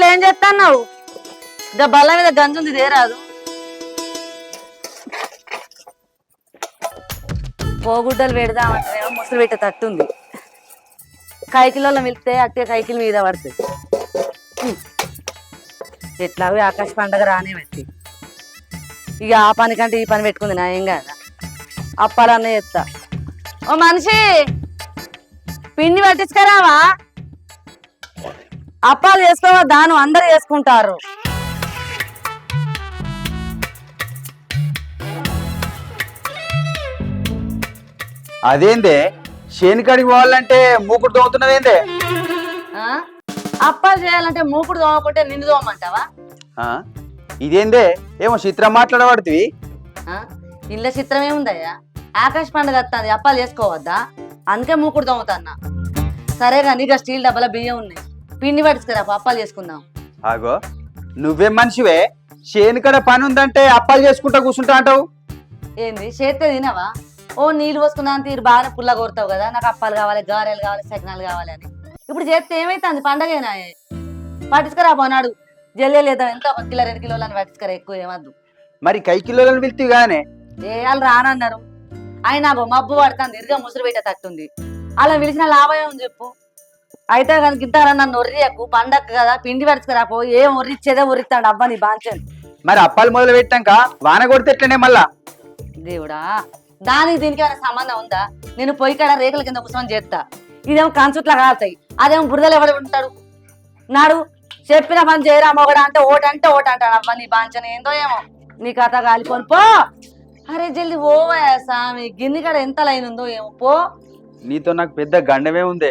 ఏయ్ ఏం చేస్తున్నావు ఇంకా బల్ల మీద గంజుంది దేరాదు పోగుడ్డలు పెడదామంటే ముసలు పెట్టే తట్టుంది. కైకిలలో మిలితే అట్టే కైకిల మీద పడుతుంది. ఎట్లా ఎట్లాగో ఆకాశ పండగ రానే పెట్టి. ఇక ఆ పని కంటే ఈ పని పెట్టుకుంది నా ఏం కాదా? అప్పాలన్న చెప్తా ఓ మనిషి! పిండి పట్టించుకరావా? అప్పాలు చేసుకోవా దాను అందరు చేసుకుంటారు. అదేందే? శేనికాడికి పోవాలంటే మూకుడు తోముతున్నదేందే ఆ? అప్పాలు చేయాలంటే మూకుడు తోమకుంటే నిన్ను తోమంటావా? ఆ? ఇదేందే? ఏమో చిత్రం మాట్లాడబడుతుంది ఆ? ఇళ్ళ చిత్రం ఏముందయ్యా? ఆకాశ పండుగ వస్తుంది అప్పాలు చేసుకోవద్దా? అందుకే మూకుడు తోముతాన్నా. సరే కానీ ఇక స్టీల్ డబ్బాల బియ్యం ఉన్నాయి. పిండి పట్టుకురా అప్పాలు చేసుకుందాం. ఆగో నువ్వేం మనిషివే. శేనికాడ పని ఉందంటే అప్పాలు చేసుకుంటా కూర్చుంటా అంటావు? ఏంది చేస్తే తినవా? ఓ నీళ్ళు పోసుకున్నాను తీరు బాగానే పుల్ల కొడతావు కదా నాకు అప్పాలు కావాలి గారెలు కావాలి సకినాలు కావాలి అని. ఇప్పుడు చేస్తే ఏమైతుంది? పండగేనా పట్టించుకురా పోనాడు జల్లే లేదా ఎంత ఒక కిలో రెండు కిలోలు అని పట్టించుకరా ఎక్కువ ఏమద్దు. మరి కై కిలోలను పిలుతీవి గానే ఏ వాళ్ళు రానన్నారు. ఆయన మబ్బు పడుతుంది. ఇరుగా ముసురు పెట్టే తట్టుంది. అలా పిలిచిన లాభం చెప్పు. అయితే కనుక ఇంతారా నన్ను ఒర్రియకు పండగ కదా పిండి పడుచుకురా పో ఏం ఒర్రిచ్చేదే ఒర్రిస్తాడు అబ్బా నీ బాంచని. మరి అప్పాలు మొదలు పెట్టాక? వాన కొడితే ఎట్లనే మళ్ళా? దేవుడా దానికి దీనికి ఏమైనా సంబంధం ఉందా? నేను పొయ్యి కాడ రేకుల కింద కూర్చొని చేస్తా ఇదేమో కంచుట్లా కాలుతాయి. అదేమో బురదలు ఎవడు ఉంటాడు? నాడు చెప్పిన పని చేయరా మొగడా అంటే ఓటంటే ఓట అంటాడు అవ్వ నీ బాంచన. ఏందో ఏమో. నీ కథ కాలిపోను. పో! అరే జల్ది ఓవయ్యా సామి గిన్నె కాడ ఎంత లైన్ ఉందో ఏమో. పో! నీతో నాకు పెద్ద గండమే ఉందే.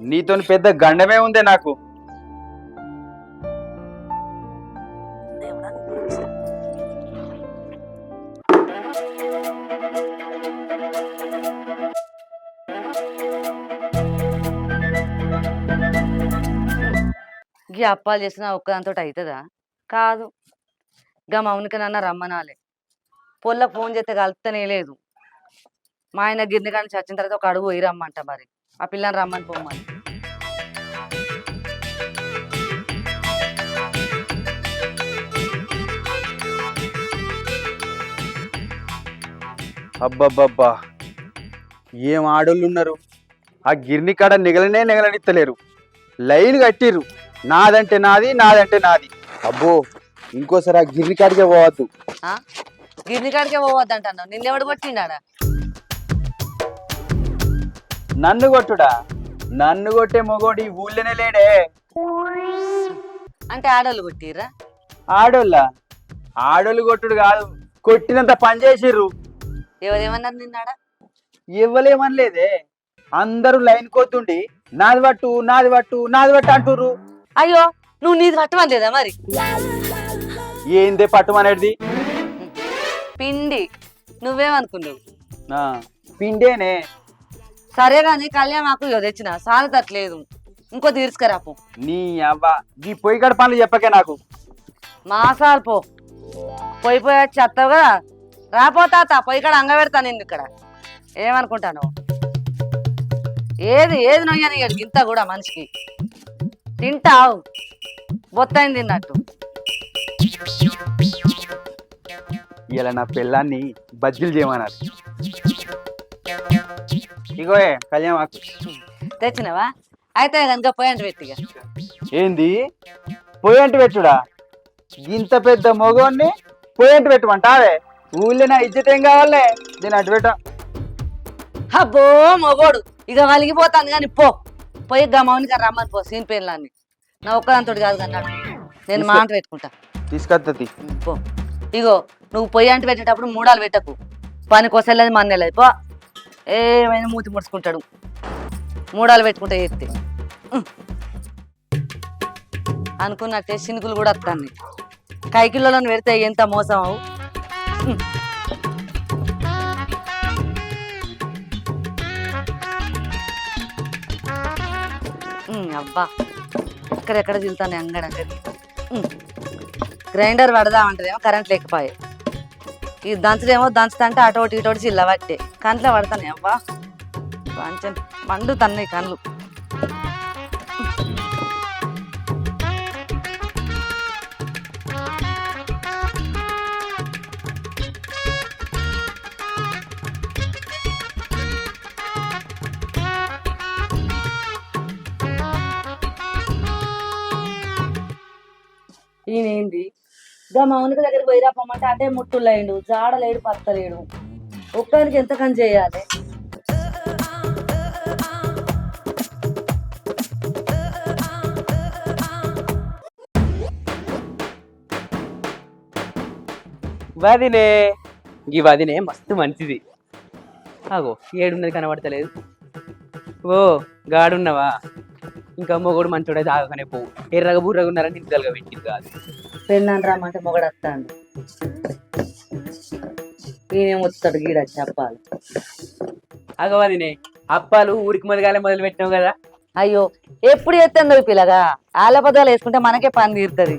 నీతో పెద్ద గండమే ఉందే నాకు. గీ అప్పాలు చేసిన ఒక్కదాంతో అవుతుందా కాదు. గా మౌనికనన్నా రమ్మనాలే. పొల్ల ఫోన్ చేస్తే కలుపుతనే లేదు. మా ఆయన గిన్నె కానీ చచ్చిన తర్వాత ఒక అడుగు పోయి రమ్మంట మరి. ఆ పిల్లని రమ్మని పోమని అబ్బబ్బబ్బా! ఏం ఆడోళ్ళు ఉన్నారు? ఆ గిర్ని కాడ నిగలనే నిగలనిత్తలేరు. లైన్ కట్టిర్రు. నాదంటే నాది నాదంటే నాది. అబ్బో! ఇంకోసారి ఆ గిర్ని కాడికే పోవద్దు. ఆ? గిన్నె కాడికే పోవద్దంటున్నావు. నిన్నెవడు కొట్టిండాడా? నన్ను కొట్టుడా? నన్ను కొట్టే మొగోడు ఈ ఊళ్ళోనే లేడే. అంటే ఆడోళ్ళు కొట్టిర్రా? ఆడోళ్ళ? ఆడోళ్ళు కొట్టుడు కాదు కొట్టినంత పని చేసిర్రు. ఎవరేమన్నారు నిన్నాడా ఇవ్వలేమనలేదే. అందరూ లైన్ కోతుండి నాది పట్టు నాది పట్టు నాది పట్టు అంటుర్రు. అయ్యో నువ్వు నీది పట్టమని మరి? ఏందే పట్టుమనేది? పిండి. నువ్వేమనుకున్నావు? ఆ, పిండేనే. సరే గాని కళ్యాణ్ మాకు తెచ్చిన. సాలతట్లేదు ఇంకో తీర్చుకరాపు నీ అవ్వ ఈ పొయ్యి గడ పనులు చెప్పకే నాకు. మాసాలు పో. పోయి పోయి వచ్చి వస్తావు కదా? రాపోతాత పొయ్యి కాడ అంగ పెడతాను నేను ఇక్కడ. ఏమనుకుంటాను? ఏది ఏది నొయ్యని ఇంత కూడా మనిషికి. తింటావు. బొత్తైంది తిన్నట్టు. ఇలా నా పిల్లాన్ని బజ్జీలు చేయమన్నారు. ఇగోయే కళ్యాణ్ ఆకు తెచ్చినవా? అయితే కనుక పోయండి పెట్టిగా ఏంది? పొయ్యంటి పెట్టుడా? ఇంత పెద్ద మొగోన్ని పొయ్యంటి పెట్టమంటావే? ఊళ్ళో నా ఇజ్జత ఏం కావాలే? నేను అటు పెట్ట అబ్బో మొగోడు. ఇక వలిగిపోతాను కానీ పో. పోయి గమౌనికి రమ్మని పో సీన్ పేర్లాన్ని. నా ఒక్కదాంతోటి కాదు కన్నాడు నేను మా అంట పెట్టుకుంటా. తీసుకొత్తది ఉమ్, పో. ఇగో నువ్వు పొయ్యి అంట పెట్టేటప్పుడు మూడాలు పెట్టకు. పని కొసలేదు మన్నెలేదు పో. ఏమైనా మూతి ముడుచుకుంటాడు. మూడాలు పెట్టుకుంటే ఎత్తే. అనుకున్నట్టే శినుకులు కూడా వస్తాను కైకిల్లోని పెడితే ఎంత మోసం అవు. అబ్బా. ఎక్కడెక్కడ తింటాను అంగడ గ్రైండర్ పడదామంటదేమో కరెంట్ లేకపోయే. ఈ దంచడేమో దంచుతంటే అటోటి ఇటోటి చిల్లబట్టే. కంట్లో పడతానే అబ్బా. కొంచెం మండు తన్నాయి కళ్ళు. ఈయనేంది? మా ఉనికి దగ్గర పోయి రాపమ్మంటే అదే ముట్టులేడు జాడలేడు పత్తలేడు. ఒక్కరికి ఎంత కని చేయాలి? వదినే. ఈ వదినే మస్తు మంచిది. ఆగో ఏడున్నది కనబడతలేదు. ఓ గాడున్నవా? ఇంకా మొగోడు మంచోడే తాగకనే పోవు ఎర్రగా బుర్రగా ఉన్నారని ఇంతలుగా పెట్టింది కాదు. పెళ్ళాన్ని రమ్మంటే మొగడత్తాడు. ఈయనేం వస్తాడు గీడ చెప్పాలి. ఆగో వదినే అప్పాలు ఊరికి మొదగాలే మొదలు పెట్టినావు కదా? అయ్యో ఎప్పుడు ఎత్తందో ఈ పిల్లగా? ఆలపదాలు వేసుకుంటే మనకే పని తీరుతుంది.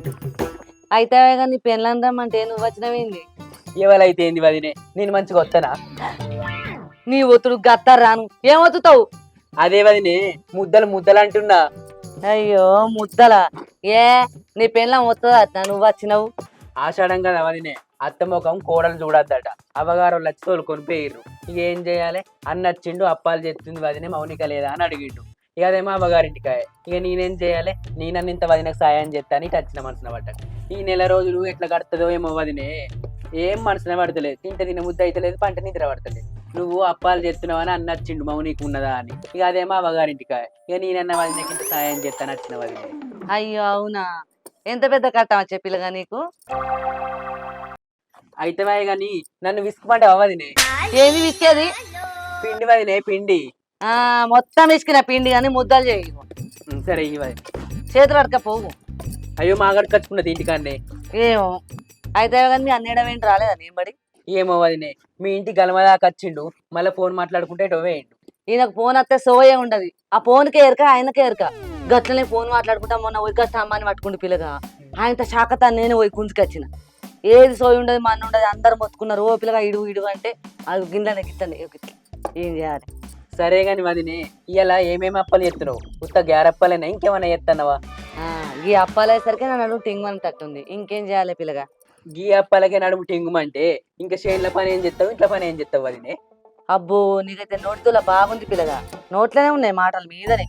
అయితే కానీ పెళ్ళని రమ్మంటే నువ్వు వచ్చినవేంది ఎవరైతే ఏంది వదినే నేను మంచిగా వస్తానా నీ ఒత్తుడు గత్తారు రాను. ఏం ఒత్తుతావు? అదే వదినే ముద్దలు ముద్దలు అంటున్నా. అయ్యో ముద్దల? ఏ నీ పెళ్ళం వస్తుందా నువ్వు వచ్చినావు? ఆషాఢం కదా వదినే అత్త ముఖం కోడలు చూడద్దట. అవగారు వచ్చి తోలుకొని పోయిర్రు ఇక ఏం చేయాలి? అన్న వచ్చిండు అప్పాలు చేస్తుంది వదినే మౌనిక లేదా అని అడిగిండు. ఇక అదేమో అవ్వగారింటికాయ. ఇక నేనేం చేయాలి? నేనన్న ఇంత వదినకు సాయం చేస్తాను ఇటు వచ్చిన మనసున పట్ట ఈ నెల రోజులు ఎట్లా కడుతుందో ఏమో వదినే. ఏం మనసున పడతలేదు. తింటే తిన ముద్ద అయితలేదు పంట నిద్ర పడతలేదు. నువ్వు అప్పాలు చేస్తున్నావు అని అన్న వచ్చిండు మౌనికి ఉన్నదా అని. ఇక అదేమో అవ్వగారింటికాయ. ఇక నేనన్న వదినకి ఇంత సాయం చేస్తాను వచ్చిన వదినే. అయ్యో అవునా? ఎంత పెద్ద కట్టమా చెప్పిల్లగా నీకు? అయితే కానీ నన్ను విసుకుమంటే అవ్వదినే ఏది విసికేది? పిండి వదినే పిండి. ఆ మొత్తం విసికిన పిండి కానీ ముద్దలు చేయి సరే ఇవ్వాలి చేతులు అడక పోవు అయ్యో మాగడు కట్టుకున్నది ఇంటికాన్నే ఏమో. అయితే కానీ మీ అన్నేయడం ఏంటి రాలేదా నేను బడి? ఏమో వదినే మీ ఇంటి గలమదాకా వచ్చిండు. మళ్ళీ ఫోన్ మాట్లాడుకుంటే ఇటు వేయండు ఈయనకు ఫోన్ వస్తే సోయే ఉండదు. ఆ ఫోన్కే ఎరక ఆయనకే ఎరక. గట్లనే ఫోన్ మాట్లాడుకుంటా మొన్న అమ్మని పట్టుకుంటూ పిల్లగా. ఆయనతో శాఖతా నేను పోయి గుంజుకొచ్చిన ఏది సోయి ఉండదు మన ఉండదు అందరు మొత్తుకున్నారు. ఓ పిల్లగా ఇడు ఇడు అంటే అది గిన్నె గిట్టండి ఏం చేయాలి? సరే గాని వదినే ఇలా ఏమేమి అప్పలు ఎత్తున్నావు ఉత్త గ్యారప్పలేనా ఇంకేమైనా ఎత్తన్నావా ఆ, ఈ అప్పాలయ్యేసరికి నా నడుము టింగ్ తట్టుంది. ఇంకేం చేయాలి పిల్లగా? గీ అప్పలకే నడుము టింగుమంటే ఇంకా చేనుల పని ఏం చెప్తావు ఇంట్లో పని ఏం చెప్తావు వదినే అబ్బో నీకైతే నోటితోలా బాగుంది పిల్లగా. నోట్లోనే ఉన్నాయి మాటలు మీదనే.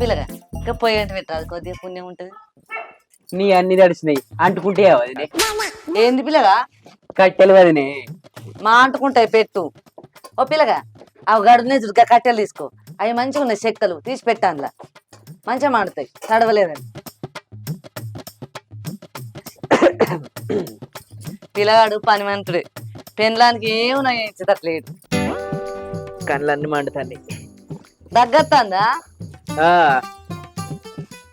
పిల్లగా ఇంకా పోయేంటి పెట్టాలి కొద్దిగా పుణ్యం ఉంటుంది. నీ అన్ని తడిసినాయి అంటుకుంటే వదినే ఏంది పిల్లగా కట్టెలు వదినే మా అంటుకుంటాయి పెట్టు. ఓ పిల్లగా అవి గడునే చురుగ్గా కట్టెలు తీసుకో. అవి మంచిగా ఉన్నాయి చెక్కలు తీసి పెట్టానులా. మంచిగా మాడుతాయి తడవలేదని. పిల్లగాడు పని మంతుడే పెన్లానికి ఏమున్నాయి ఇచ్చేటట్లేడు కళ్ళన్నీ మండుతాయి దగ్గత్తందా?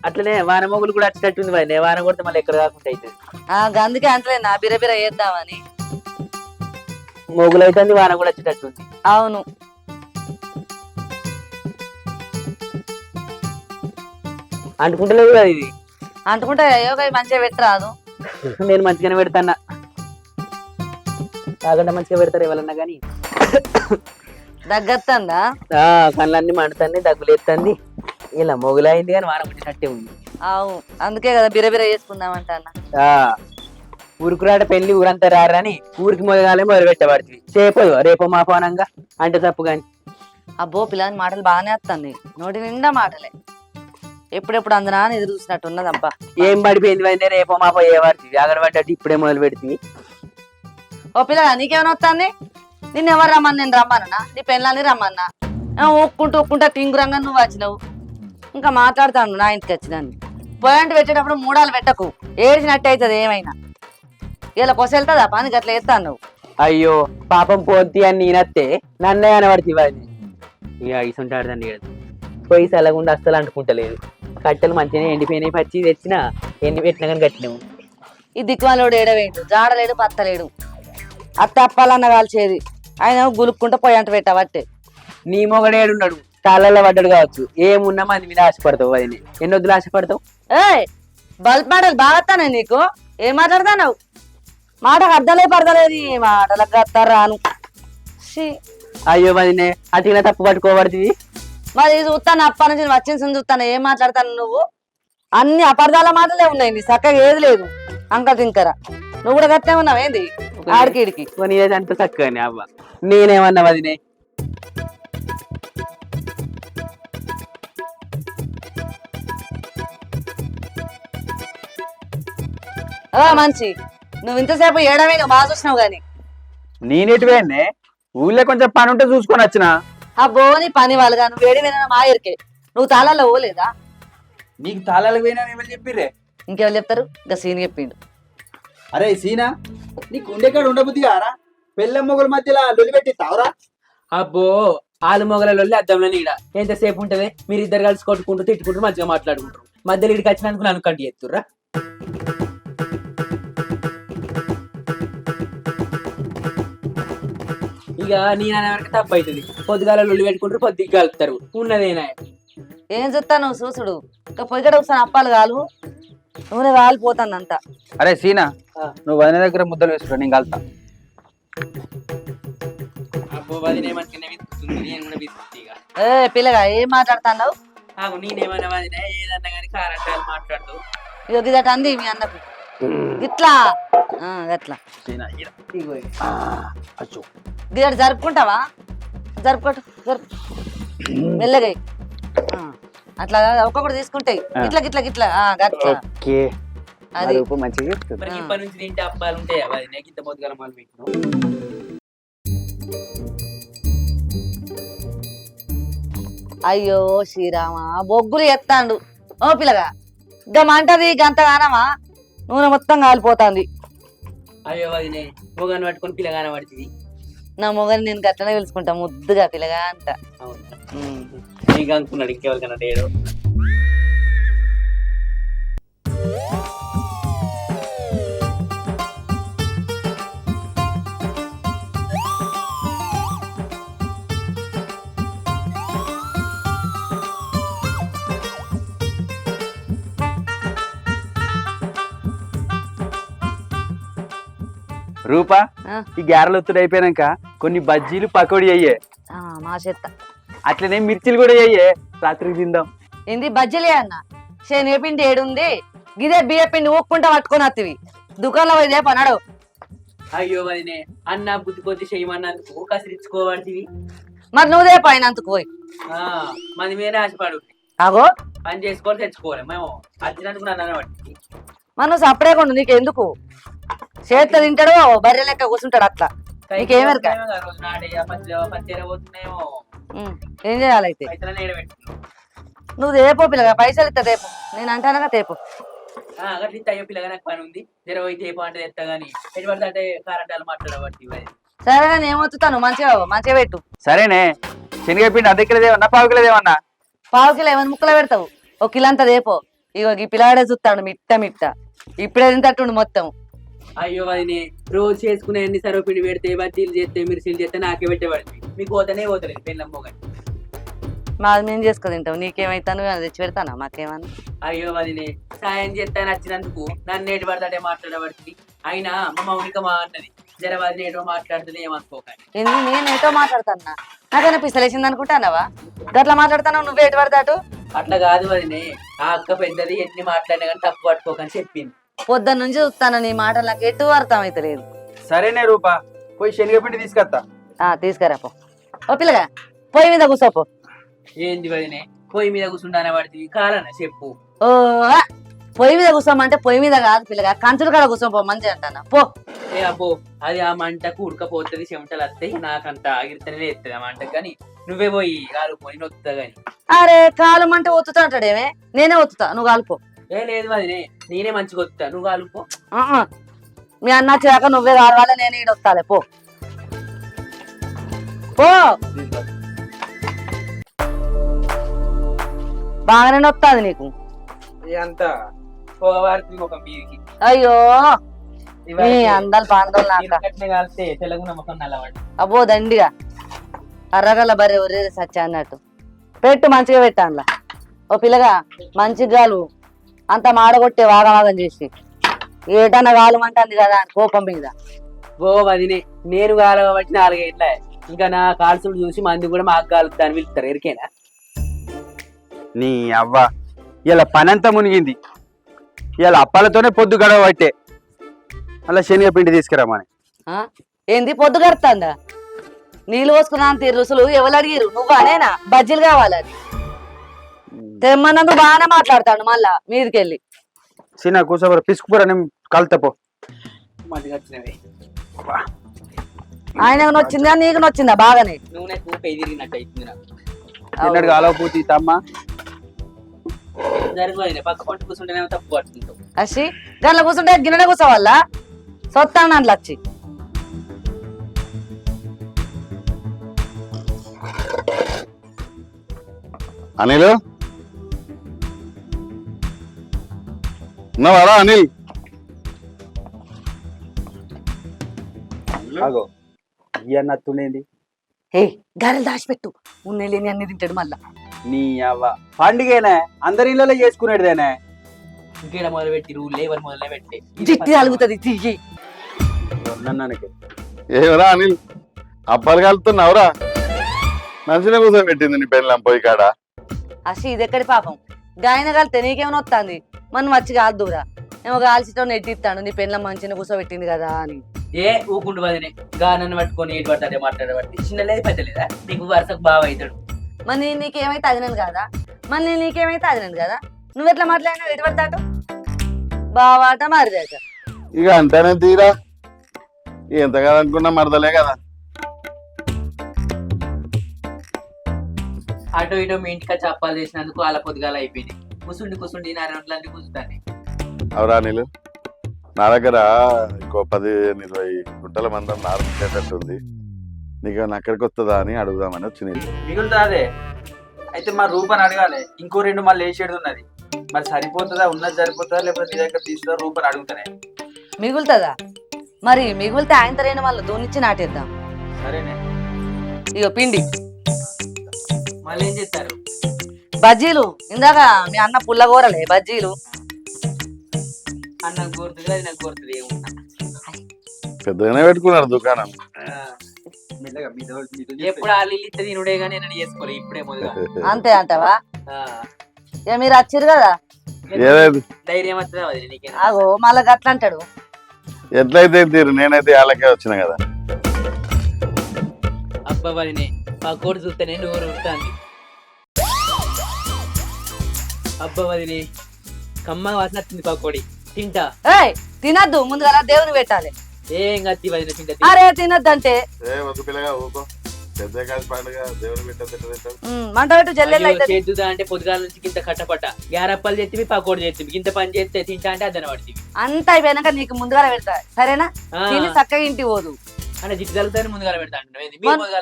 అట్లనే వాన మొగులు కూడా వచ్చేటట్టుంది వదినే వాన కొడితే మళ్ళీ ఎక్కడ కాకుండా అవుతుంది ఆ గందుకే అంటలే నా బిరబిర వేద్దామని మొగులు అవుతుంది వాన కూడా వచ్చేటట్టుంది అవును. అంటుకుంటలేదు కదా ఇది. అంటుకుంటే అయ్యో అవి మంచిగా పెట్టరాదు. నేను మంచిగానే పెడతాన్నా. కాకుండా మంచిగా పెడతారు ఎవరన్నా కానీ. దగ్గత్తందా? కళ్ళన్నీ మండుతాన్ని దగ్గులు ఎత్తంది ఇలా మొగులైంది కానీ వాన పుట్టినట్టే ఉంది. అవు అందుకే కదా బిరబిర వేసుకుందామంట అన్న. ఆ ఊరుకురాట పెళ్ళి ఊరంతా రారని ఊరికి మొదగాలే మొదలు పెట్టబడుతుంది చేపదు రేపు మా పోనంగా అంటే తప్పు కానీ. అబ్బో పిల్లని మాటలు బాగానే వస్తుంది. నోటి నిండా మాటలే. ఎప్పుడెప్పుడు అందనా అని ఎదురు చూసినట్టు ఉన్నది అబ్బా ఏం పడిపోయింది వదిలే రేపు మా పోయే పడుతుంది అక్కడ పడ్డట్టు ఇప్పుడే మొదలు పెడుతుంది ఓ పిల్లగా నీకేమైనా వస్తుంది? నిన్ను ఎవరు రమ్మని నేను రమ్మన్నా? నీ పెళ్ళాన్ని రమ్మన్నా? ఆ, ఊక్కుంటూ ఊక్కుంటా టింగురంగా నువ్వు వచ్చినావు. ఇంకా మాట్లాడతాను నా ఇంటికి వచ్చినాన్ని పోయాంటి పెట్టేటప్పుడు మూడాలు పెట్టకు. ఏడ్చినట్టు అవుతుంది ఏమైనా. ఇలా కొసెళ్తుందా పని గట్ల వేస్తాను నువ్వు అయ్యో పాపం పోద్ది అని నేనత్తే నన్నే అనబడుతుంది వాడిని ఇక. పోయి సలగుండా అస్సలు అంటుకుంటలేదు. కట్టెలు మంచిగానే ఎండిపోయినాయి పచ్చి తెచ్చినా ఎండి పెట్టినా కానీ కట్టినాము ఈ దిక్కుమాలోడు ఏడవేండు జాడలేడు పత్తలేడు. అత్త అప్పాలన్న కాల్చేది. ఆయన గులుక్కుంటూ పోయాంట పెట్టబట్టే నీ మొగడేడున్నాడు. తాళ్ళల్లో పడ్డాడు కావచ్చు. ఏమున్నా మంది మీద ఆశపడతావు వదిని. ఎన్నొద్దులు ఆశపడతావు? ఏయ్ బల్బ్ మాటలు బాగొస్తానే నీకు. ఏం మాట్లాడతావు మాటకు అర్థలే పడతలేదు ఈ మాటలకు అత్తారాను ఛీ, అయ్యో వదినే అతిగా తప్పు పట్టుకోబడుతుంది. మరి చూస్తాను అప్ప నుంచి వచ్చిన చూస్తాను ఏం మాట్లాడతాను నువ్వు? అన్ని అపార్థాల మాటలే ఉన్నాయి నీ చక్కగా ఏది లేదు. అంక తింకరా నువ్వు కూడా గట్టే ఉన్నావు ఏంది? ఆడికి ఈడికి. అంత చక్కని అవ్వ. నేనేమన్నా వదినే ఓ మంచి. నువ్వు ఇంతసేపు ఏడమే బాగా చూసినావు గాని నేనేటివేనే ఊళ్ళో కొంచెం పని ఉంటే చూసుకొని వచ్చిన. ఆ బోని పని వాళ్ళుగా నువ్వు వేడి విన మా ఎరికే నువ్వు తాళాల్లో పోలేదా? నీకు తాళాలు పోయినా ఎవరు చెప్పిర్రే? ఇంకెవరు చెప్తారు? ఇంకా సీన్ చెప్పిండు. అరే సీనా? నీకు ఉండేకాడ ఉండబుద్ధి కారా పెళ్ళ మొగల మధ్యలో లొలిపెట్టి తావరా అబ్బో ఆలు మొగలలో అద్దంలో నీడ. ఎంతసేపు ఉంటది? మీరు ఇద్దరు కలిసి కొట్టుకుంటూ తిట్టుకుంటూ మంచిగా మాట్లాడుకుంటారు. మధ్యలో ఇడికి వచ్చినందుకు నన్ను కంటి ఎత్తుర్రా. ఇక నేను వరకు తప్పు అవుతుంది. పొద్దుగాల లొల్లి పెట్టుకుంటారు పొద్దుగా కలుపుతారు. ఉన్నదేనా ఏం నువ్వు చూసుడు. ఇంకా పొయ్యికడ ఒకసారి అప్పాలు కాలు. నూనె కాలిపోతుంది అంతా అరే సీనా ఆ. నువ్వు వదిన దగ్గర ముద్దలు వేసుకో నేను కలుతా అబ్బో వదినేమనుకునే విత్తుంది నేను కూడా విత్తుంది ఇక. ఏ పిల్లగా ఏం మాట్లాడుతున్నావు? నేనేమన్నా వదినే ఏదన్నా కానీ కారంటాలు మాట్లాడుతూ. ఇక గిదట అంది మీ అన్నకు. అచ్చో. గిదట జరుపుకుంటావా? జరుపుకోటు జరుపు. మెల్లగా అట్లా ఒక్కొక్కటి తీసుకుంటాయి ఆ. గిట్ల గిట్ల గిట్ల ఆ, గట్లా. ఓకే. అది. మంచిగా. ఇప్పటి నుంచి తింటే అప్పాలు ఉంటాయి? మొదలు అయ్యో శ్రీరామ. బొగ్గులు ఎత్తాండు. ఓ పిల్లగా. ఇంకా మంటది గంత కానమా? నూనె మొత్తం కాలిపోతుంది. అయ్యో వదినే మొగను పట్టుకొని పిల్లగానే పడుతుంది. నా మొగని నేను గట్లనే పిలుచుకుంటా ముద్దుగా పిల్లగా అంట. అవునా? ఉమ్. నీకు అనుకున్నాడు ఇంకెవరికన్నా లేడు రూపా. ఈ గారెలు ఒత్తుడు అయిపోయాక కొన్ని బజ్జీలు పకోడీ అయ్యే. ఆ, మా చెత్త. అట్లనే మిర్చిలు కూడా అయ్యే. రాత్రికి తిందాం. ఏంది బజ్జలే అన్న? శనగపిండి ఏడుంది. గిదే బియ్య పిండి ఊక్కుంటా పట్టుకొని వత్తివి. దుకాణంలో పోయిదే పన్నాడు అయ్యో వదినే అన్న బుద్ధి కొద్ది చేయమన్నందుకు కసిరించుకోబడుతుంది మరి నువ్వుదే పోయినందుకు పోయి. ఆ మంది మీదే ఆశపడు. అగో పని చేసుకొని తెచ్చుకోవాలి మేము. వచ్చినందుకు నన్ను మరి నువ్వు సపరేకుండా నీకు ఎందుకు చేతితో తింటాడు బర్రె లెక్క కూర్చుంటాడు అట్లా. నీకేమెరక? ఏం పైసలు నేడబెట్టుకున్నాం నువ్వు తేపో పిల్లగా పైసలు ఇస్తా తేపు. నేను అంటానగా తేపు. సరే నేను ఏమొత్తుతాను మంచిగా మంచిగా పెట్టు. సరేనే. శనగపిండి అర్ధ కిలో దేవన్నా పావు కిలో దేవన్నా పావు కిలో ఏమైనా ముక్కలు పెడతావు? ఒక కిలో అంతా తేపో. ఇగో ఈ పిల్లాడే చూస్తాడు మిట్ట మిట్ట. ఇప్పుడే తింటట్టుండు మొత్తం. అయ్యో అది రోజు చేసుకునే అన్ని సర్వపిండి పెడితే బజ్జీలు చేస్తే మిర్చీలు చేస్తే నాకే పెట్టేవాడిని మీకు పోతేనే పోతలేదు పెళ్ళం మాది మేము చేసుకో తింటాం. నీకేమైతాను అది తెచ్చి పెడతానా? మాకేమన్నా? అయ్యో వదినే సాయం చేస్తే నచ్చినందుకు నన్ను నేటి పడతాడే మాట్లాడబడుతుంది. అయినా మా మౌనిక మా అన్నది జర వదిన ఏటో మాట్లాడుతుంది ఏమనుకోకండి. నేను ఏటో మాట్లాడుతున్నా? నాకైనా పిసలేసింది అనుకుంటానవా గట్లా మాట్లాడుతున్నావు నువ్వు ఎటు పడతాటు? అట్లా కాదు వదినే ఆ అక్క పెద్దది ఎన్ని మాట్లాడినా కానీ తప్పు పట్టుకోకని చెప్పింది. పొద్దున్న నుంచి చూస్తాను నీ మాటలు నాకు ఎటు అర్థం అయితే లేదు సరేనే రూపా పోయి శనగపిండి తీసుకొస్తా. ఆ తీసుకురా పో. ఓ పిల్లగా పొయ్యి మీద కూర్చోపో ఏంది వదినే పొయ్యి మీద కూర్చుంటానే పడుతుంది కాలన చెప్పు. ఓ ఆ, పొయ్యి మీద కూర్చోమంటే పొయ్యి మీద కాదు పిల్లగా కంచుల కాడ కూర్చోపో మంచిగా అంటానా. పో. ఏ అబ్బో అది ఆ మంటకు ఉడకపోతుంది చెమటలు వస్తాయి నాకంత ఆగిరితేనే లేస్తుంది ఆ మంటకు కానీ. నువ్వే పోయి కాలు పోయి నొత్తుతా కానీ. అరే కాలం అంటే ఒత్తుతా అంటాడేమే నేనే ఒత్తుతా నువ్వు కాలుపో ఏ లేదు వదినే నేనే మంచిగా వస్తా నువ్వు కాలుపో. మీ అన్న వచ్చాక నువ్వే కావాలి నేనే ఈడ వస్తాలే పో. పో. బాగానే వస్తుంది నీకు. అంత మీదికి. అయ్యో. నీ అందాలు పాండవులు నాక. కాలితే తెలుగు నల్లవాడి అబ్బో దండిగా. కర్రగల బర్రె ఒరే సచ్చ అన్నట్టు. పెట్టు మంచిగా పెట్టు అందులో. ఓ పిల్లగా మంచి గాలు అంత మాడగొట్టే వాగవాగం చేసి. ఏటన్నా గాలమంటుంది కదా అని కోపం మీద. ఓ వదినే నేను కాలబట్టి నాలుగేట్ల. ఇంకా నా కాల్సుడు చూసి మంది కూడా మాకు కాలుతా అని పిలుస్తారు ఎరికేనా? నీ అవ్వ ఇలా పనంతా మునిగింది. ఇలా అప్పాలతోనే పొద్దు గడవ పట్టే. అలా శనగపిండి తీసుకురామని. ఆ? ఏంది పొద్దు కడుతుందా నీళ్ళు పోసుకున్నా అంత రుసులు ఎవరు అడిగిరు నువ్వు అనేనా బజ్జీలు కావాలని తెమ్మన్నందుకు బాగానే మాట్లాడతాడు మళ్ళా మీదికెళ్ళి. చిన్న కూర్చోబర పిసుకుపోరా నేను కలుతపో ఆయన నొచ్చిందా నీకు నొచ్చిందా బాగానే? నూనె కూపై తిరిగినట్టు అవుతుంది నాకు. తిన్నడు కాలవపూతి తమ్మ. జరిగిపోయింది పక్క పంట తప్పు పట్టుకుంటావు అసి గట్ల కూర్చుంటే గిన్నె కూర్చోవాలా? సొత్తాను అందులో వచ్చి. అనిల్? ఉన్నావారా అనిల్. అగో ఇయ్యన్న తుండేంది ఏ గారెలు దాచిపెట్టు. ఉన్నెళ్ళి అన్ని తింటాడు మళ్ళా. నీ అవ్వ. పండుగేనే అందరి ఇళ్ళలో చేసుకునేటిదేనే? ఇంకేడ మొదలు పెట్టి రూల్ ఎవరు మొదలు పెట్టి జిట్టి అలుగుతుంది తీయి. నన్నకి ఏమరా అనిల్? అప్పాలు కలుపుతున్నావురా మంచిగా కూర్చోబెట్టింది నీ పెళ్ళం పోయి కాడ. అసి ఇది ఎక్కడి పాపం? గాయన కలితే నీకేమైనా వస్తుంది? మనం వచ్చి కాదురా ఏమో కాల్చితో నెట్టిస్తాను నీ పెళ్ళ మంచిగా కూర్చోబెట్టింది కదా అని. ఏ ఊకుండు వదినే. గా నన్ను పట్టుకొని ఏడు పట్టాడే మాట్లాడబట్టి చిన్న లేదు పెద్ద లేదా? నీకు వరుసకు బాగా అవుతాడు. మరి నేను నీకేమైతే అదినాను కదా? మరి నేను నీకేమైతే అదినాను కదా? నువ్వు ఎట్లా మాట్లాడినావు? ఎటు పడతాడు? బావాట మరిదేట. ఇక అంటేనే తీరా. ఎంత కాదనుకున్నా మరదలే కదా. అటు ఇటు మీ ఇంటికి వచ్చి అప్పాలు చేసినందుకు అలా పొద్దుగాల అయిపోయింది కూసుండి కూసుండి నా రెండులన్నీ అవురా అనిల్ నా దగ్గర ఇంకో పది ఇరవై గుంటల మందం నారు ఉంది. నీకు అక్కడికి వస్తుందా అని అడుగుదామని వచ్చింది మిగులుతా అదే. అయితే మా రూపాన్ని అడగాలి. ఇంకో రెండు మళ్ళీ వేసేది ఉన్నది? మరి సరిపోతుందా? ఉన్నది సరిపోతుందా? లేకపోతే నీ దగ్గర తీసుకురా రూపాయలు అడుగుతానే. మిగులుతుందా? మరి మిగులితే ఆయన రేణు మళ్ళీ దూనిచ్చి నాటేద్దాం. సరేనే. ఇగో పిండి. మళ్ళీ ఏం చేస్తారు? బజ్జీలు. ఇందాక మీ అన్న పుల్లగూరలే బజ్జీలు. అన్నం కోరుతుంది అది నాకు కోరుతుంది ఏమున్నా పెద్దగానే పెట్టుకున్నారు దుకాణం. ఎప్పుడు ఆ లిల్లి కానీ నేను చేసుకోలే ఇప్పుడే అంతే అంటావా? మీరు వచ్చిర్రు కదా? ధైర్యం ఆగో మళ్ళా గట్ల అంటాడు. ఎట్లయితే తీరు నేనైతే వాళ్ళకే వచ్చిన కదా. అబ్బా వదినే మా కోడి చూస్తేనే నూరు ఉడుతుంది అబ్బా వదినే కమ్మ వాసన వస్తుంది పకోడి తింటా. ఏయ్ తినద్దు ముందుగా దేవుని పెట్టాలి. ఏం కత్తి వదిన తింటా అరే తినద్దు అంటే ఏ వద్దు పిల్లగా ఊకో పెద్ద కాదు పండుగ దేవుడు పెట్టదు మంట పెట్టు జల్లెలు అయితే చేద్దుదా అంటే పొద్దుగాల నుంచి గింత కట్టపట్ట. గ్యారప్పలు చేతివి పకోడి చేతివి గింత పని చేస్తే తింటా అంటే అద్దన పడుతుంది అంత అయిపోయినాక నీకు ముందుగా పెడతా. సరేనా? తిని చక్కగా ఇంటికి పోదు. అంటే జిట్టు తగ్గుతానే ముందుగా పెడతా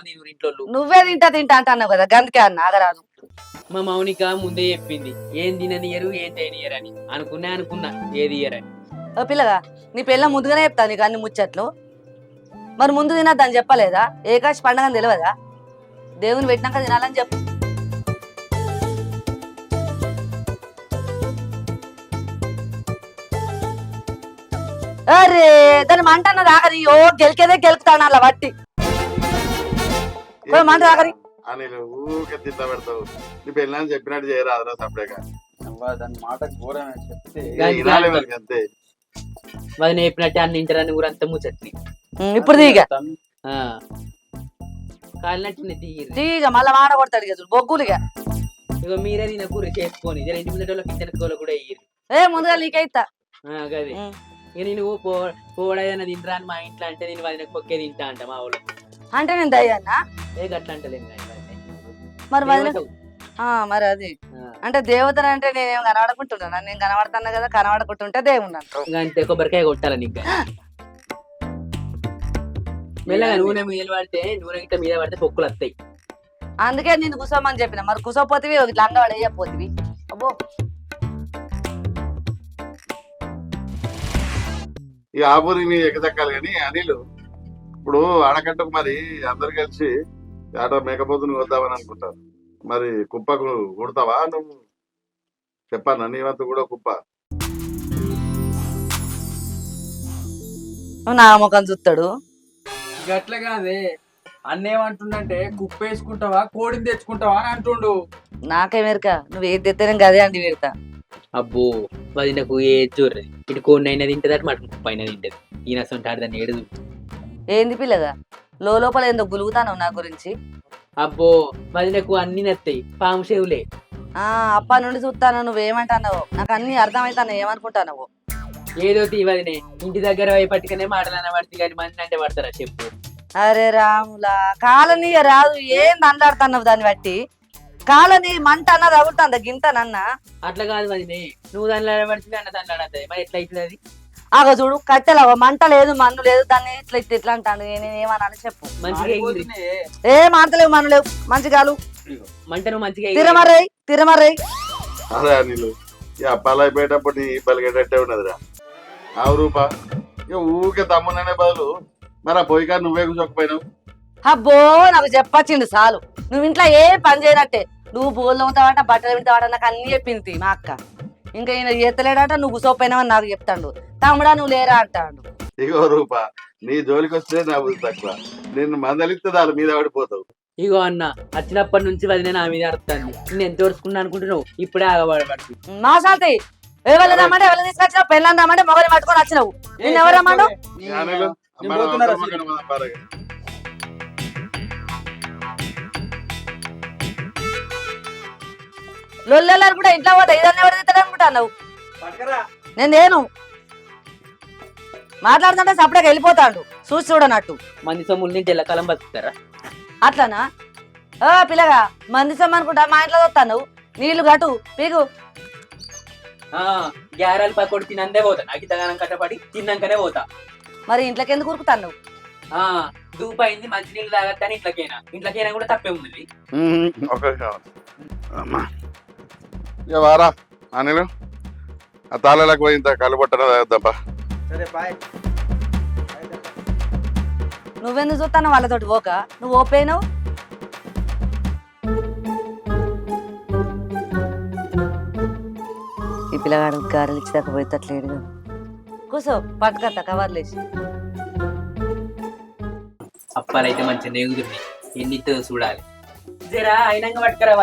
నీవు ఇంట్లో నువ్వే తింటా తింటా అంటున్నావు కదా గందుకే అన్న ఆగరాదు. మా మౌనిక ముందే చెప్పింది ఏం తిననియరు ఏం చేయనియరు అని అనుకున్నా అనుకున్నా ఏది ఇయ్యరని. ఓ పిల్లగా నీ పిల్ల ముందుగానే చెప్తా నీకు అన్ని ముచ్చట్లు. మరి ముందు తినద్దని చెప్పలేదా? ఏకాశి పండగ తెలియదా దేవుని పెట్టినాక తినాలని చెప్పు. అరే దాని మంట అన్నది ఆఖరి ఓ గెలికేదే గెలుకుతాను అలా బట్టి మంట ఆఖరి అని ఊరికే తింటా పెడతావు నీ పెళ్ళని చెప్పినట్టు చేయరాదురా సపరేగా దాని మాట ఘోరమే చెప్తే. దాని వినాలి. మనకి అంతే. వదిన చెప్పినట్టే అన్ని ఇంటరని ఊరంతా ముచ్చట్ని? ఇప్పుడు దిగ ఆ. కాలినట్టు తీయరు దిగ మళ్ళా మాట కొడతాడు ఇక చూడు, బొగ్గులుగా. ఇక మీరే తిన కూర చేసుకొని జర ఇంటి ముందట వాళ్ళకి ఇద్దరు కూర కూడా ఇయ్యరు. ఏ ముందుగా నీకైతా గది. ఇక నేను పో పోవడైనా తింటరా అని మా ఇంట్లో అంటే నేను వదిన కొక్కే తింటా అంట మా ఊళ్ళో. అంటే నేను దయ్యాన్నా? ఏ గట్ల అంటలేను. మరి దేవతవు. ఆ, మరి అది. అంటే దేవతను అంటే నేనేం కనబడుకుంటున్నాను నేను కనబడుతున్నా కదా కనబడుకుంటుంటే దేవుడు అంతే కొబ్బరికాయ కొట్టాలి నీకు. మెల్లగా నూనె మీద పడితే నూనె గిట్ట మీద పడితే పొక్కులు వస్తాయి. అందుకే నేను కూసోమని చెప్పిన. మరి కూసోపోతివి ఒక లంగా పడేయపోతివి అబ్బో. ఈ ఆబూరి నీ ఎగదక్కాలి కానీ అనిల్ ఇప్పుడు ఆడకట్టకు మరి అందరు కలిసి ఆట మేకపోతుని వద్దామని అనుకుంటారు. మరి కుప్పకు కొడతావా నువ్వు? చెప్పాను నీ వంతు కూడా కుప్ప. నా ముఖం చూస్తాడు గట్ల కాదే అన్నేమంటుండంటే కుప్ప వేసుకుంటావా కోడిని తెచ్చుకుంటావా అని అంటుండు. నాకేమెరక నువ్వు ఏది తెస్తే నేను గదే అండి పెడతా అబ్బో వదినకు ఏ చూర్రి ఇటు కొన్ని అయినా తింటది అటు మటన్ పైన తింటది. ఈయన సొంటాడు దాన్ని ఏడు ఏంది పిల్లగా? లోపల ఏందో గులుగుతాను నా గురించి. అబ్బో వదినకు అన్ని నత్తాయి. పాము చెవులే. ఆ అప్ప నుండి చూస్తాను నువ్వేమంటున్నావు నాకు అన్ని అర్థమవుతాను ఏమనుకుంటావు ఏదో తీ వదినే ఇంటి దగ్గర పోయి పట్టుకునే మాటలు పడితే కానీ మంది అంటే పడతారా చెప్పు. అరే రాములా కాలని రాదు ఏం దండాడుతున్నావు దాన్ని బట్టి? కాలని మంట అన్న తగులుతుందా గింతనన్నా అట్లా కాదు వదినే నువ్వు దానిలో పడితే అన్న దానిలో మరి ఎట్లా అవుతుంది అది? ఆగో చూడు కట్టెలవ మంట లేదు మన్ను లేదు దాన్ని ఇట్లా ఇట్లా ఇట్లా అంటాను నేను ఏమన్నా చెప్పు. ఏ మంటలేవు మన్ను లేవు మంచిగాలు మంట నువ్వు మంచిగా ఎగిరి. తిరమరై తిరమరై అదే అనిలు. ఇక అప్పాలు అయిపోయేటప్పుడు నీ బలిగేటట్టే ఉన్నదిరా? రూపా. ఇక ఊరికే తమ్ముననే బదులు. మరి ఆ పొయ్యి నువ్వే కూర్చోకపోయినావు? అబ్బో నాకు చెప్పచ్చిండు చాలు నువ్వు ఇంట్లో ఏ పని చేయనట్టే. నువ్వు బోల్ తోముతావట బట్టలు పెడతావట నాకు అన్ని చెప్పింది మా అక్క. ఇంకా ఈయన చేస్తలేడట నువ్వు కూసోపోయినావని నాకు చెప్తాడు తమ్ముడా నువ్వు లేరా అంటాడు ఇగో రూపా నీ జోలికి వస్తే నా బుద్ధి తక్కువ నిన్ను మందలిస్తే దాని మీద పడిపోతావు ఇగో అన్న వచ్చినప్పటి నుంచి వదిన నా మీద అడుగుతాను నేను ఎంత వరుసుకున్నా అనుకుంటున్నావు ఇప్పుడే ఆగబడబడి మా శాంతి ఎవరు రమ్మంటే ఎవరు తీసుకొచ్చినావు పెళ్ళని రమ్మంటే మొగని పట్టుకొని వచ్చినావు నిన్ను ఎవరు రమ్మండు లొల్లెళ్ళని కూడా ఇంట్లో పోతే ఇదన్నీ ఎవరు తింటాడు అనుకుంటున్నావు? నేను నేను మాట్లాడుతుంటే సపరేట్గా వెళ్ళిపోతాడు. చూసి చూడనట్టు. మంది సొమ్ములు తింటే ఎల్లకాలం బతుకుతారా? అట్లనా? ఓ పిల్లగా మంది సొమ్ము అనుకుంటా మా ఇంట్లో వస్తాను నీళ్ళు కట్టు పీకు. ఆ గ్యారాలు పక్కడు తినందే పోతా. నాకు ఇంతగానం కట్టపడి తిన్నాకనే పోతా. మరి ఇంట్లోకి ఎందుకు ఉరుకుతాను? ఆ దూప అయింది మంచి నీళ్ళు తాగత్తాని ఇంట్లోకైనా. ఇంట్లోకైనా కూడా తప్పే ఉంది ఇక వారా అనిలు. ఆ తాళాలకు పోయింత కలుబట్టన తాగద్దాంపా సరే బాయ్. నువ్వెందుకు చూస్తాను వాళ్ళతోటి పోక. నువ్వు ఓపోయినావు ఈ పిల్లగాడు గారెలు ఇచ్చేదాకా పోయేటట్లేడు కూసో పట్టుకత్త కవర్లేసి అప్పాలైతే మంచిగా నేగుతుంది ఎన్నితో చూడాలి. జరా అయినంగా పట్టుకరా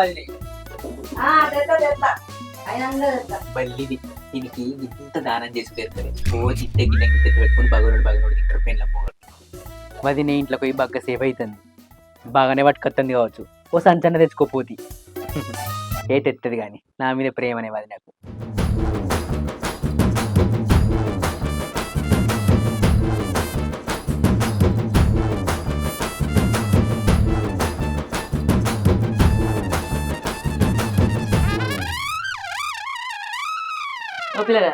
బల్లిది దీనికి ఇంత దానం చేసి పెడతారు ఓ చిట్ట గిన్నె గిట్ట పెట్టుకుని బగోడు బగోడు తింటారు పెళ్ళ పోగడు అది నీ ఇంట్లో పోయి బాగా సేవ్ అవుతుంది బాగానే పట్టుకొస్తుంది కావచ్చు. ఓ సంచన్న తెచ్చుకోపోతి ఏ తెత్తది కానీ నా మీద ప్రేమ అనేవాది నాకు. ఓ పిల్లగా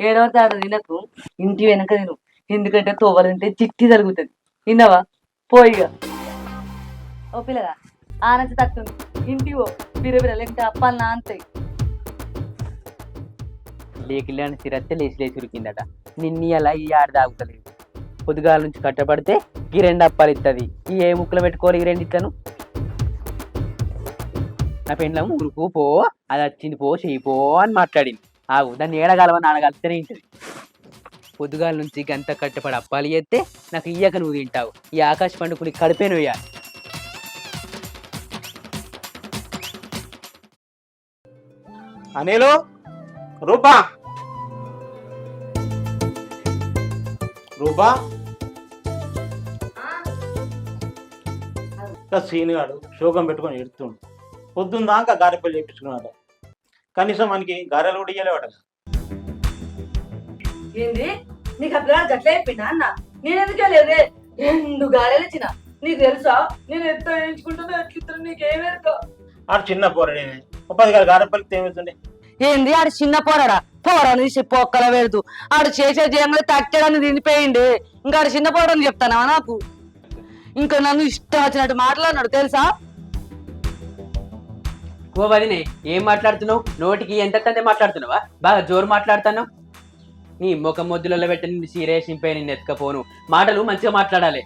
ఏడవ తాడు తినకు ఇంటి వెనక తిను. ఎందుకంటే తోవాలంటే చిట్టి జరుగుతుంది విన్నావా పోయిగా ఓ పిల్లగా ఆనంద తక్కువ ఇంటి ఓ బిరబిర లేకుంటే అప్పాలు నాంతాయి. లేకిల్లాని సిరత్తే లేచి లేచి ఉరికిందట. నిన్ని అలా ఈ ఆడ తాగుతలేదు. పొద్దుగాల నుంచి కట్టబడితే ఈ రెండు అప్పాలు ఇస్తుంది ఈ ఏ ముక్కలు పెట్టుకోవాలి ఈ రెండు ఇట్లను నా పెండ్లం ఉరుకు పో అది వచ్చింది పో చెయ్యి పో అని మాట్లాడింది. ఆగు దాన్ని ఏడగలవని ఆడగలిస్తేనే ఇంటది పొద్దుగాల నుంచి గంత కట్టపడి అప్పాలు చేస్తే నాకు ఇయ్యక నువ్వు తింటావు. ఈ ఆకాశ పండుకుని కడిపే నువ్వు అనిలు రూపా. రూపా. ఇంకా శోకం పెట్టుకొని ఎడుతుండు పొద్దున్న దాకా గారెపల్లి చేయించుకున్నాడు కనీసం మనకి గారెలు కూడా ఏంది? నీకు పిల్లగాడు గట్ల చెప్పిందా అన్న? నేను ఎందుకు లేదే రెండు గారెలు ఇచ్చిన. నీకు తెలుసా? నేను ఎంత వేయించుకుంటున్నా ఎట్లిద్దరు నీకేమేరుకో ఆడు చిన్న పోరడే ఒక పది గారు గారెపల్లికి ఏమవుతుండే ఏంది? ఆడు చిన్న పోరాడా? పోరాని పొక్కల పెడుతూ. ఆడు చేసే చేయంగా తట్టడాన్ని తినిపోయింది ఇంకా ఆడు చిన్న పోరని చెప్తానా నాకు? ఇంకా నన్ను ఇష్టం వచ్చినట్టు మాట్లాడినాడు తెలుసా? ఓ వదినే ఏం మాట్లాడుతున్నావు? నోటికి ఎంత తంతే మాట్లాడుతున్నావా? బాగా జోరు మాట్లాడుతున్నావు నీ ముఖం మొద్దులలో పెట్టి నిన్ను సీరియస్ ఇంపై నిన్ను ఎత్తుకపోను. మాటలు మంచిగా మాట్లాడాలి.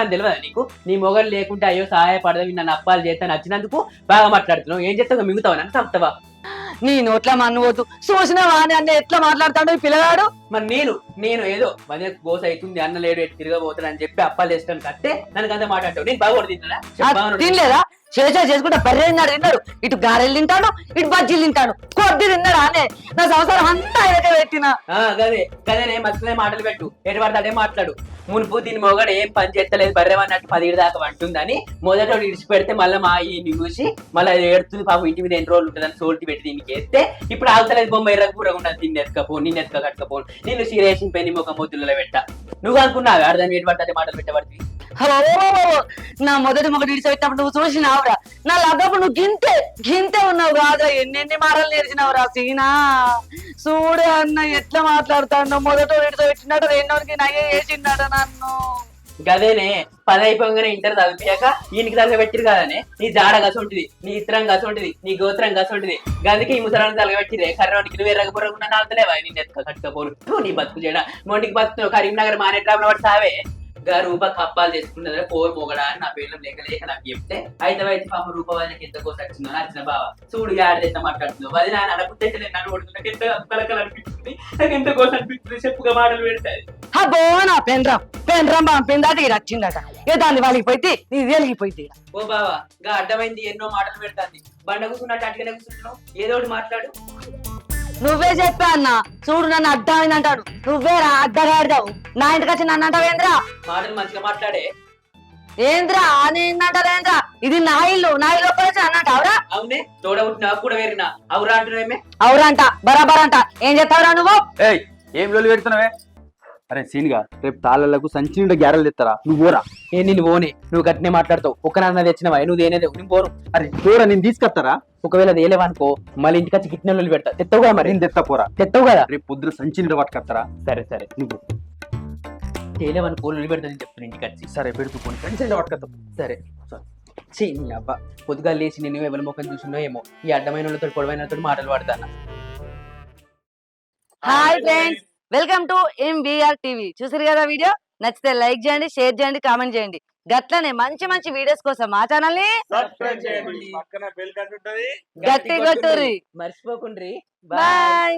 అని తెలియదా నీకు? నీ మొగలు లేకుంటే అయ్యో సహాయపడదు నన్ను అప్పాలు చేస్తాను నచ్చినందుకు బాగా మాట్లాడుతున్నావు. ఏం చేస్తావు? మిగుతావా? నన్ను చంపుతావా? నీ నోట్ల మన్ను పోతు చూసినావా? అని అన్న ఎట్లా మాట్లాడతాడు ఈ పిల్లగాడు? మరి నేను నేను ఏదో వదిన గోస అవుతుంది అన్న లేడు తిరగబోతాడు అని చెప్పి అప్పాలు చేస్తాను. కట్టే నన్ను అంత మాట్లాడతావు. నేను బాగా తినలేదా? చేసే చేసుకుంటే బర్రె తిన్నాడు. ఇటు గారెలు తింటాడు ఇటు బజ్జీలు తింటాడు కొద్ది తిన్నాడు అనే నా సంవత్సరం అంతా ఆయనకే పెట్టిన. గదే గదేనే మధ్యలో మాటలు పెట్టు. ఎటు అదే మాట్లాడు. మునుపు దీని మొగడు ఏం పని చేస్తలేదు బర్రెమన్నట్టు పదిహేడు దాకా అంటుందని మొదట ఇడిచి పెడితే మళ్ళీ మా ఈ చూసి మళ్ళీ అది ఏడుతుంది పాపం ఇంటి మీద ఎన్ని రోజులు ఉంటుందని సోల్టి పెట్టి దీనికి వేస్తే ఇప్పుడు ఆగుతలేదు బొమ్మ ఎర్ర కూర ఉన్నది దీన్ని ఎత్తుకపో నిన్ను ఎత్తుక కట్టుకపో. నిన్ను సీరేసిన పెళ్ళి ముఖం మొద్దులలో పెట్ట. నువ్వు అనుకున్నావు? అర్థం ఎటు అదే మాటలు పెట్టబడి నా మొదటి మొదటి విడిచిపెట్టినప్పుడు నువ్వు చూసినావురా నా లగపు నువ్వు గింతే గింతే ఉన్నావు కాదురా. ఎన్నెన్ని మాటలు నేర్చినావురా సీనా? చూడే అన్న ఎట్లా మాట్లాడుతాడు. మొదట విడిచిపెట్టినాడు రెండోనికి నయ్యే వేసిండాడు నన్ను. గదేనే పని అయిపోగానే ఇంటర్ చదివాక ఈయనకి తలగబెట్టిరు కదనే. నీ జాడ గసంటిది నీ ఇతరం గసంటిది నీ గోత్రం గసంటిది గదికి ఈ ముసరాన్ని తలగబెట్టిరే కర్రోడికి నువ్వే రగపురగున్నా నాలుగులేవా నేను ఎత్తుక కట్టుకపోను. నీ బతుకు చేయడా మొండికి బతుకు కరీంనగర్ మానేట్రామ్ వాడు సావే. గా రూప కప్పాలు చేసుకున్నదా పోరు మొగడా అని నా పేర్లు లేక లేక నాకు చెప్తే అయితే అయితే పాప రూప వాళ్ళకి ఎంత కోసం వచ్చిందో నచ్చిన బావ చూడు ఆడ ఎంత మాట్లాడుతున్నావు అది నాన్న అనకుంటే నన్ను కొడుతున్నా నాకు ఎంత కలకలు అనిపిస్తుంది నాకు ఎంత కోసం అనిపిస్తుంది చెప్పుగా మాటలు పెడతాయి అబ్బో నా పెన్రాం పెన్రాం పంపిందట ఇది వచ్చిందట ఏ దాన్ని వాళ్ళకి పోయితే ఇది వెలిగిపోయింది ఓ బావా గా అడ్డమైంది ఎన్నో మాటలు పెడతాంది. బండ కూర్చున్నట్టు అట్లనే కూర్చుంటున్నావు ఏదో ఒకటి మాట్లాడు. నువ్వే చెప్పా అన్న. చూడు నన్ను అడ్డమైంది అంటాడు. నువ్వేరా అడ్డగాడిదావు నా ఇంటికి వచ్చి నన్ను అంటావేంద్రా మాటలు మంచిగా మాట్లాడే. ఏంద్రా నేనంటారేంద్రా ఇది నా ఇల్లు నా ఇల్లు ఒక్కడే అన్నట్టు అవునే తోడబుట్టి నాకు కూడా వేరినా. అవురా అంటున్నామే అవురంట బరాబర్ అంట ఏం చెప్తావురా నువ్వు? ఏయ్ ఏం లోలు పెడుతున్నావే? అరే సీన్గా రేపు తాళ్ళకు సంచి నిండా గ్యారెలు తెస్తారా నువ్వు పోరా. ఏ నేను ఓనే నువ్వు గట్టినే మాట్లాడతావు. ఒక్క నాన్న తెచ్చినవా నువ్వు దేనేదే నేను పోరు అరే పోరా నేను తీసుకొస్తారా ఒకవేళ దేలేవనుకో మళ్ళీ ఇంటికి వచ్చి గిట్టిన పెడతా. తెత్తవు కదా మరి? నేను తెస్తా పోరా. తెత్తవు కదా? రేపు పొద్దున సంచి నిండా పట్టుకొస్తారా సరే సరే. నువ్వు తేలేవనుకో నువ్వు పెడతా నేను చెప్తాను ఇంటికి వచ్చి. సరే పెడుతూ పోనీ. సంచి నిండా పట్టుకొస్తావు సరే. చీ నీ అవ్వ పొద్దుగా లేచి నేను ఎవరి ముఖం చూసినో ఏమో. ఈ అడ్డమైన వాళ్ళతో పొడవైన మాటలు పడతాను? Hi friends welcome to MBR TV చూసారు కదా వీడియో? నచ్చితే లైక్ చేయండి షేర్ చేయండి కామెంట్ చేయండి. గట్లనే మంచి మంచి వీడియోస్ కోసం మా ఛానల్ని సబ్స్క్రైబ్ చేయండి. పక్కన బెల్ కట్టుంటది గట్టి కొట్టుర్రి. మర్చిపోకుండ్రి. బాయ్.